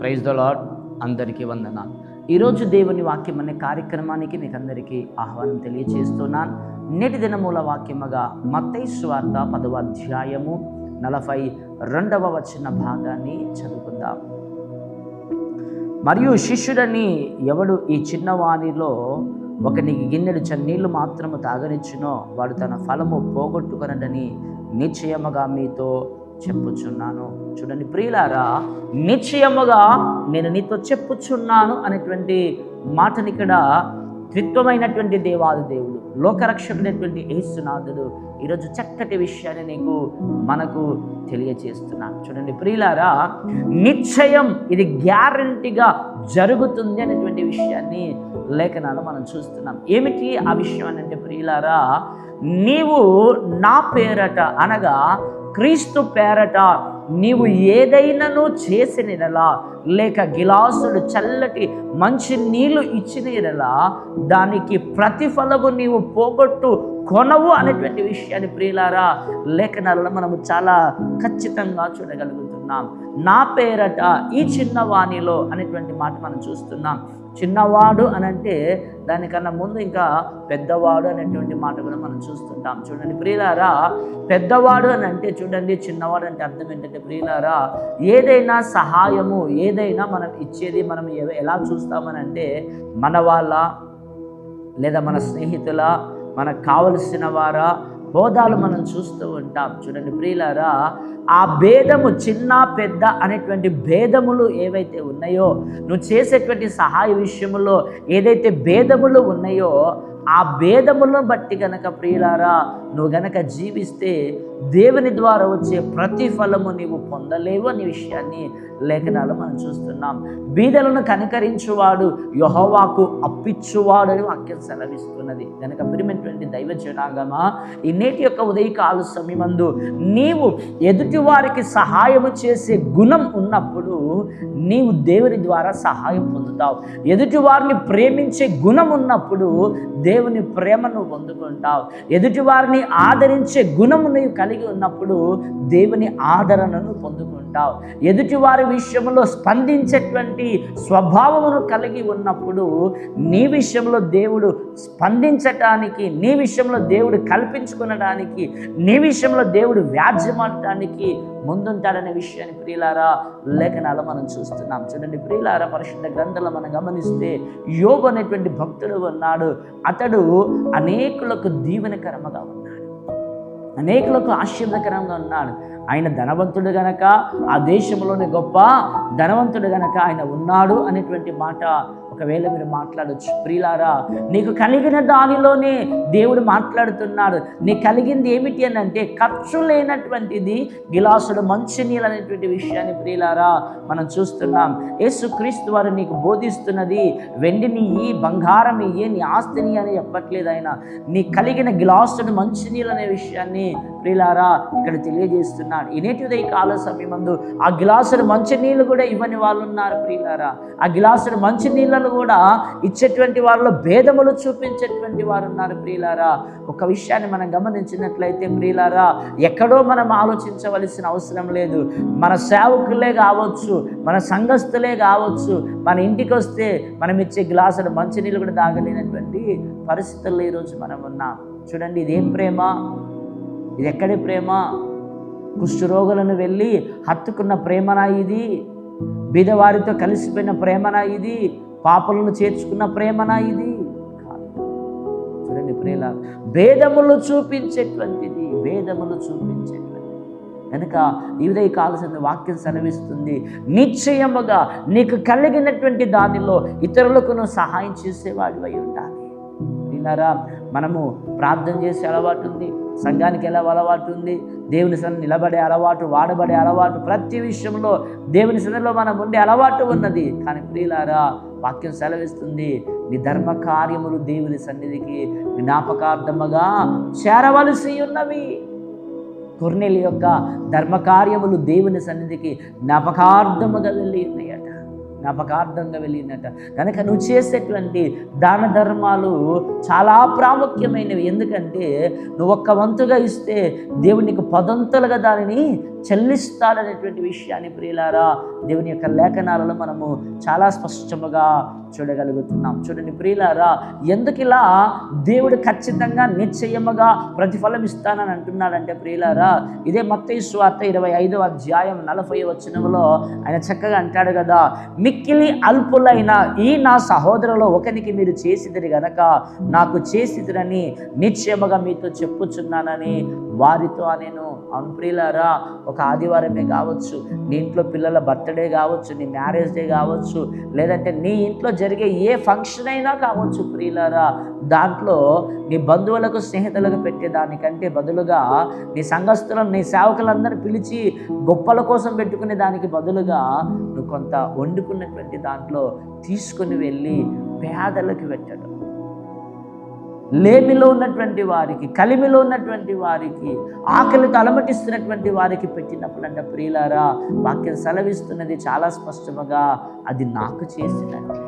Praise the lord అందరికీ వందనాలు. ఈరోజు దేవుని వాక్యం అనే కార్యక్రమానికి మీకు అందరికీ ఆహ్వానం తెలియజేస్తున్నాను నేటి దినమూల వాక్యముగా మత్తై స్వార్థ పదవ అధ్యాయము నలభై రెండవ వచ్చిన భాగాన్ని చదువుకుందాం. మరియు శిష్యుడని ఎవడు ఈ చిన్నవానిలో ఒకనికి గిన్నెడు చన్నీళ్ళు మాత్రము తాగనిచ్చునో వాడు తన ఫలము పోగొట్టుకొనడని నిశ్చయముగా మీతో చెప్పుచున్నాను. చూడండి ప్రియులారా నిశ్చయముగా నేను నీతో చెప్పుచున్నాను అనేటువంటి మాటని ఇక్కడ త్రిత్వమైనటువంటి దేవాది దేవుడు లోకరక్షకుడైనటువంటి యేసునాథుడు ఈరోజు చక్కటి విషయాన్ని నీకు మనకు తెలియజేస్తున్నాను చూడండి ప్రియులారా నిశ్చయం ఇది గ్యారంటీగా జరుగుతుంది అనేటువంటి విషయాన్ని లేఖనాలు మనం చూస్తున్నాం. ఏమిటి ఆ విషయం అని అంటే ప్రియులారా నీవు నా పేరట అనగా క్రీస్తు పేరట నీవు ఏదైనాను చేసిన ఎడలా లేక గిలాసుడు చల్లటి మంచి నీళ్ళు ఇచ్చిన ఎడలా దానికి ప్రతిఫలము నీవు పోగొట్టు కొనవు అనేటువంటి విషయాన్ని ప్రియులారా లేఖనాలలో మనము చాలా ఖచ్చితంగా చూడగలుగుతాం. చూస్తున్నాం నా పేరట ఈ చిన్నవాణిలో అనేటువంటి మాట మనం చూస్తున్నాం. చిన్నవాడు అని అంటే దానికన్నా ముందు ఇంకా పెద్దవాడు అనేటువంటి మాట కూడా మనం చూస్తుంటాం. చూడండి ప్రియులారా పెద్దవాడు అని అంటే చూడండి చిన్నవాడు అంటే అర్థం ఏంటంటే ప్రియులారా ఏదైనా సహాయము ఏదైనా మనం ఇచ్చేది మనం ఎలా చూస్తామని అంటే మన వాళ్ళ లేదా మన స్నేహితుల మనకు కావలసిన వారా హోదాలు మనం చూస్తూ ఉంటాం. చూడండి ప్రియులారా ఆ భేదము చిన్న పెద్ద అనేటువంటి భేదములు ఏవైతే ఉన్నాయో నువ్వు చేసేటువంటి సహాయ విషయంలో ఏదైతే భేదములు ఉన్నాయో ఆ భేదములను బట్టి గనక ప్రియులారా నువ్వు గనక జీవిస్తే దేవుని ద్వారా వచ్చే ప్రతిఫలము నీవు పొందలేవు అనే విషయాన్ని లేఖనాలు మనం చూస్తున్నాం. బీదలను కనికరించువాడు యహోవాకు అప్పిచ్చువాడు అని వాక్యం సెలవిస్తున్నది. కనుక ప్రియమైనటువంటి దైవ జనాగమా ఈ నేటి యొక్క ఉదయకాల సమయమందు నీవు ఎదుటి వారికి సహాయము చేసే గుణం ఉన్నప్పుడు నీవు దేవుని ద్వారా సహాయం పొందుతావు. ఎదుటి వారిని ప్రేమించే గుణం ఉన్నప్పుడు దేవుని ప్రేమను పొందుకుంటావు. ఎదుటి వారిని ఆదరించే గుణము నీవు కలిగి ఉన్నప్పుడు దేవుని ఆదరణను పొందుకుంటావు. ఎదుటివారి విషయంలో స్పందించేటువంటి స్వభావమును కలిగి ఉన్నప్పుడు నీ విషయంలో దేవుడు స్పందించటానికి నీ విషయంలో దేవుడు కల్పించుకునడానికి నీ విషయంలో దేవుడు వ్యాజ్యమాడటానికి ముందుంటాడనే విషయాన్ని ప్రియులారా లేఖనాలు మనం చూస్తున్నాం. చూడండి ప్రియులారా పరిశుద్ధ గ్రంథంలో మనం గమనిస్తే యోగు అనేటువంటి భక్తుడు ఉన్నాడు. అతడు అనేకులకు దీవెనకరమగా ఉన్నాడు. అనేకులకు ఆశీర్వదకరంగా ఉన్నాడు. ఆయన ధనవంతుడు గనక ఆ దేశంలోని గొప్ప ధనవంతుడు గనక ఆయన ఉన్నాడు అనేటువంటి మాట ఒకవేళ మీరు మాట్లాడొచ్చు. ప్రియులారా నీకు కలిగిన దానిలోనే దేవుడు మాట్లాడుతున్నాడు. నీకు కలిగింది ఏమిటి అని అంటే ఖర్చు లేనటువంటిది గిలాసుడు మంచినీళ్ళు అనేటువంటి విషయాన్ని ప్రియులారా మనం చూస్తున్నాం. యేసుక్రీస్తు వారు నీకు బోధిస్తున్నది వెండిని ఈ బంగారం ఇయ్యి నీ ఆస్తిని అని చెప్పట్లేదు ఆయన. నీ కలిగిన గిలాసుడు మంచినీళ్ళు అనే విషయాన్ని ప్రియులారా ఇక్కడ తెలియజేస్తున్నాడు. ఇనేటి ఉదయ కాల సమయమందు ఆ గిలాసుడు మంచినీళ్ళు కూడా ఇవ్వని వాళ్ళు ఉన్నారు ప్రియులారా. ఆ గిలాసుడు మంచినీళ్ళను కూడా ఇచ్చేటువంటి వారిలో భేదములు చూపించేటువంటి వారు ఉన్నారు ప్రియులారా. ఒక విషయాన్ని మనం గమనించినట్లయితే ప్రియులారా ఎక్కడో మనం ఆలోచించవలసిన అవసరం లేదు. మన సేవకులే కావచ్చు మన సంఘస్థులే కావచ్చు మన ఇంటికి వస్తే మనం ఇచ్చే గ్లాసులు మంచినీళ్ళు కూడా తాగలేనటువంటి పరిస్థితుల్లో ఈరోజు మనం ఉన్నాం. చూడండి ఇదేం ప్రేమ? ఇది ఎక్కడి ప్రేమ కుష్ఠరోగులను వెళ్ళి హత్తుకున్న ప్రేమనా ఇది? బీదవారితో కలిసిపోయిన ప్రేమనా ఇది? పాపలను చేర్చుకున్న ప్రేమనా ఇది? చూడండి ప్రేల భేదములు చూపించేటువంటిది భేదములు చూపించేటువంటిది. కనుక ఇదే కాల్సిన వాక్యం సెలవిస్తుంది. నిశ్చయముగా నీకు కలిగినటువంటి దానిలో ఇతరులకు నువ్వు సహాయం చేసేవాడివై ఉండాలి. విన్నారా మనము ప్రార్థన చేసే అలవాటు ఉంది సంఘానికి వెళ్ళే అలవాటు ఉంది దేవుని సన్ని నిలబడే అలవాటు వాడబడే అలవాటు ప్రతి విషయంలో దేవుని సన్నిలో మనం ఉండే అలవాటు ఉన్నది. కానీ ప్రియులారా వాక్యం సెలవిస్తుంది మీ ధర్మ కార్యములు దేవుని సన్నిధికి జ్ఞాపకార్థముగా చేరవలసి ఉన్నవి. కొర్నెల యొక్క ధర్మకార్యములు దేవుని సన్నిధికి జ్ఞాపకార్థముగా వెళ్ళి ఉన్నాయి జ్ఞాపకార్థంగా వెళ్ళినట కనుక నువ్వు చేసేటువంటి దాన ధర్మాలు చాలా ప్రాముఖ్యమైనవి. ఎందుకంటే నువ్వు ఒక్క వంతుగా ఇస్తే దేవుడు నీకు పదంతులుగా దానిని చెల్లిస్తాడనేటువంటి విషయాన్ని ప్రియులారా దేవుని యొక్క లేఖనాలలో మనము చాలా స్పష్టముగా చూడగలుగుతున్నాం. చూడండి ప్రియులారా ఎందుకు ఇలా దేవుడు ఖచ్చితంగా నిశ్చయముగా ప్రతిఫలం ఇస్తానని అంటున్నాడంటే ప్రియులారా ఇదే మత్తయి స్వార్థ ఇరవై ఐదవ అధ్యాయం నలభై వచ్చినంలో ఆయన చక్కగా అంటాడు కదా మిక్కిలి అల్పులైన ఈ నా సహోదరులో ఒకరికి మీరు చేసిదిరి గనక నాకు చేసిదిరని నిశ్చయముగా మీతో చెప్పుచున్నానని వారితో నేను అవును ప్రియులారా ఒక ఆదివారమే కావచ్చు నీ ఇంట్లో పిల్లల బర్త్డే కావచ్చు నీ మ్యారేజ్ డే కావచ్చు లేదంటే నీ ఇంట్లో జరిగే ఏ ఫంక్షన్ అయినా కావచ్చు ప్రియులారా దాంట్లో నీ బంధువులకు స్నేహితులకు పెట్టేదానికంటే బదులుగా నీ సంఘస్థులను నీ సేవకులందరినీ పిలిచి గొప్పల కోసం పెట్టుకునే దానికి బదులుగా నువ్వు కొంత వండుకున్నటువంటి దాంట్లో తీసుకుని వెళ్ళి పేదలకు పెట్టడం. లేమిలో ఉన్నటువంటి వారికి కలిమిలో ఉన్నటువంటి వారికి ఆకలితో అలమటిస్తున్నటువంటి వారికి పెట్టినప్పుడు అంట ప్రియులారా వాక్యం సెలవిస్తున్నది చాలా స్పష్టముగా అది నాకు చేసినట్లే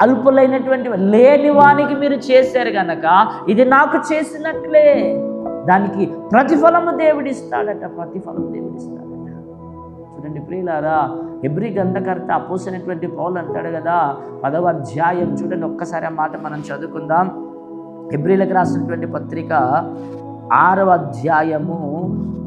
అల్పులైనటువంటి లేని వానికి మీరు చేశారు గనక ఇది నాకు చేసినట్లే. దానికి ప్రతిఫలము దేవుడిస్తాడట ప్రతిఫలం దేవుడిస్తాడట. చూడండి ప్రియులారా ఎబ్రి గంధకర్త అపోసినటువంటి పౌలు అంటాడు కదా పదవ అధ్యాయం చూడండి ఒక్కసారి ఆ మాట మనం చదువుకుందాం. హెబ్రిలకు రాసినటువంటి పత్రిక ఆరవ అధ్యాయము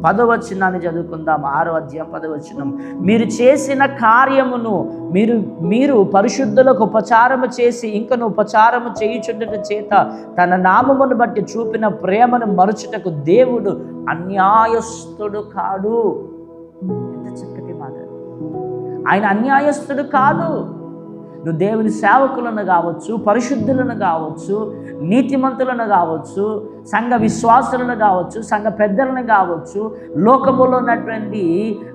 పదవచనాన్ని చదువుకుందాం. ఆరవ అధ్యాయం పదవచనం. మీరు చేసిన కార్యమును మీరు మీరు పరిశుద్ధులకు ఉపచారము చేసి ఇంకను ఉపచారము చేయుచుండట చేత తన నామమును బట్టి చూపిన ప్రేమను మరుచుటకు దేవుడు అన్యాయస్తుడు కాడు. ఎంత చక్కటి మాట ఆయన అన్యాయస్తుడు కాదు. నువ్వు దేవుని సేవకులను కావచ్చు పరిశుద్ధులను కావచ్చు నీతిమంతులను కావచ్చు సంఘ విశ్వాసులను కావచ్చు సంఘ పెద్దలను కావచ్చు లోకములో ఉన్నటువంటి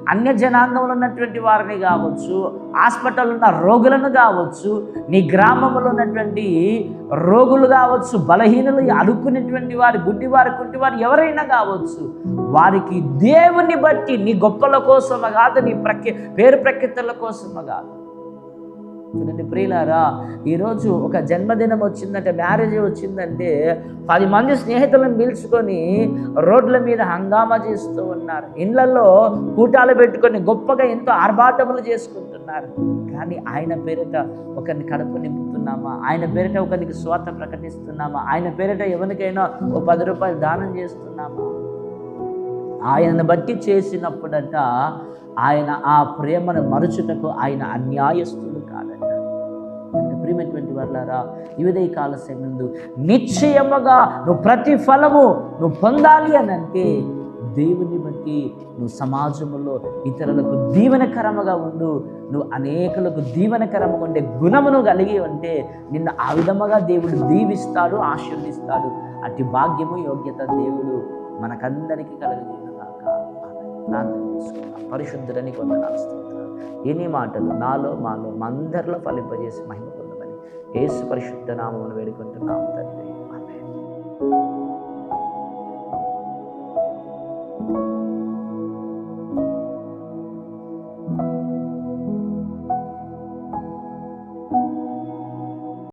అన్య జనాంగంలో ఉన్నటువంటి వారిని కావచ్చు హాస్పిటల్ ఉన్న రోగులను కావచ్చు నీ గ్రామంలో ఉన్నటువంటి రోగులు కావచ్చు బలహీనులు అడుక్కునేటువంటి వారి కుంటి వారు ఎవరైనా కావచ్చు వారికి దేవుని బట్టి నీ గొప్పల కోసమే కాదు నీ ప్రఖ్య పేరు ప్రఖ్యతల కోసమ కాదు. చూడండి ప్రియులారా ఈరోజు ఒక జన్మదినం వచ్చిందంటే మ్యారేజ్ వచ్చిందంటే పది మంది స్నేహితులను పిలుచుకొని రోడ్ల మీద హంగామా చేస్తూ ఉన్నారు. ఇళ్ళలో కూటాలు పెట్టుకొని గొప్పగా ఎంతో ఆర్భాటములు చేసుకుంటున్నారు. కానీ ఆయన పేరిట ఒకరిని కడుపు నింపుతున్నామా? ఆయన పేరిట ఒకరికి స్వాత ప్రకటిస్తున్నామా? ఆయన పేరిట ఎవరికైనా ఓ పది రూపాయలు దానం చేస్తున్నామా? ఆయనను బట్టి చేసినప్పుడట ఆయన ఆ ప్రేమను మరుచుటకు ఆయన అన్యాయస్తుడు కాదట. అంటే ప్రియమైనటువంటి వాళ్ళారా యువదయ కాల ముందు నిశ్చయముగా నువ్వు ప్రతి ఫలము నువ్వు పొందాలి అని అంటే దేవుని బట్టి నువ్వు సమాజంలో ఇతరులకు దీవెనకరముగా ఉండు నువ్వు అనేకులకు దీవెనకరముగా ఉండే గుణమును కలిగి ఉంటే నిన్ను ఆ విధముగా దేవుడు దీవిస్తాడు ఆశీర్దిస్తాడు అటు భాగ్యము యోగ్యత దేవుడు మనకందరికీ కలగజేయగాక ప్రార్థన చేసుకున్నాం పరిశుద్ధులని కొందనాలు స్తోత్రాలు ఎన్ని మాటలు? నాలో మాలో మందరిలో ఫలింపజేసి మహిమ పొందమని. ఏసు పరిశుద్ధ నామమును వేడుకుంటున్నాం తండ్రి. ఆమేన్.